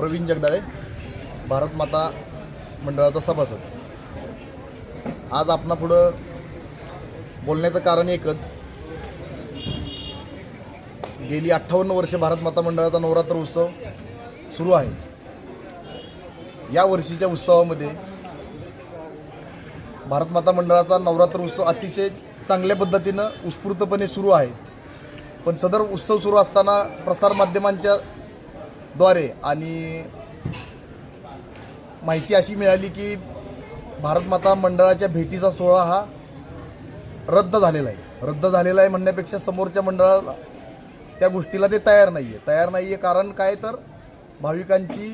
प्रवीण जगदाळे भारत माता मंडळाचा सभासद. आज आपणा पुढं बोलण्याचं कारण एकच. गेली अठ्ठावन्न वर्षे भारत माता मंडळाचा नवरात्र उत्सव सुरू आहे. या वर्षीच्या उत्सवामध्ये भारत माता मंडळाचा नवरात्र उत्सव अतिशय चांगल्या पद्धतीनं उत्स्फूर्तपणे सुरू आहे. पण सदर उत्सव सुरू असताना प्रसारमाध्यमांच्या द्वारे आणि माहिती अशी मिळाली की भारतमाता मंडळाच्या भेटीचा सोहळा हा रद्द झालेला आहे. रद्द झालेला आहे म्हणण्यापेक्षा समोरच्या मंडळाला त्या गोष्टीला ते तयार नाही आहे तयार नाही आहे कारण काय तर भाविकांची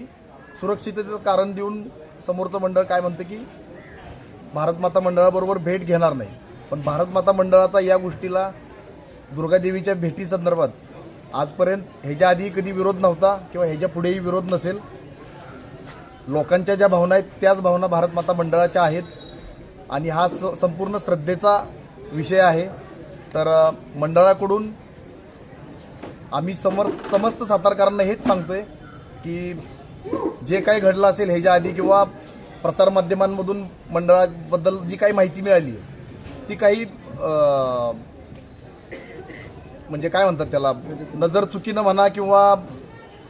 सुरक्षिततेचं कारण देऊन समोरचं मंडळ काय म्हणतं की भारतमाता मंडळाबरोबर भेट घेणार नाही. पण भारतमाता मंडळाचा या गोष्टीला दुर्गादेवीच्या भेटी संदर्भात आजपर्यंत ह्याच्या आधी कधी विरोध नव्हता किंवा ह्याच्या पुढेही विरोध नसेल लोकांच्या ज्या भावना आहेत त्याच भावना भारत माता मंडळाच्या आहेत. आणि हा स संपूर्ण श्रद्धेचा विषय आहे. तर मंडळाकडून आम्ही समर समस्त सातारकरांना हेच सांगतोय की जे काही घडलं असेल ह्याच्या आधी किंवा प्रसारमाध्यमांमधून मंडळाबद्दल जी काही माहिती मिळाली आहे ती काही म्हणजे काय म्हणतात त्याला? नजर चुकीनं म्हणा किंवा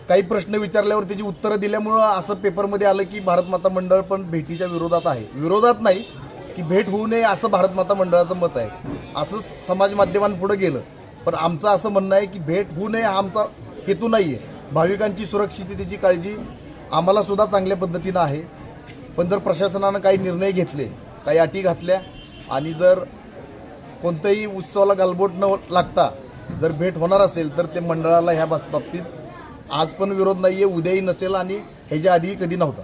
काही प्रश्न विचारल्यावर त्याची उत्तरं दिल्यामुळं असं पेपरमध्ये आलं की भारत माता मंडळ पण भेटीच्या विरोधात आहे. विरोधात नाही की भेट होऊ नये असं भारत माता मंडळाचं मत आहे. असं समाज माध्यमांपुढे गेलं. पण आमचं असं म्हणणं आहे की भेट होऊ नये हा आमचा हेतू नाही आहे भाविकांची सुरक्षिततेची काळजी आम्हाला सुद्धा चांगल्या पद्धतीनं आहे. पण जर प्रशासनानं काही निर्णय घेतले काही अटी घातल्या आणि जर कोणत्याही उत्सवाला गालबोट न लागता जर भेट होणार असेल तर ते मंडळाला ह्या बाब- बाबतीत आज पण विरोध नाही आहे उद्याही नसेल आणि ह्याच्या आधीही कधी नव्हता.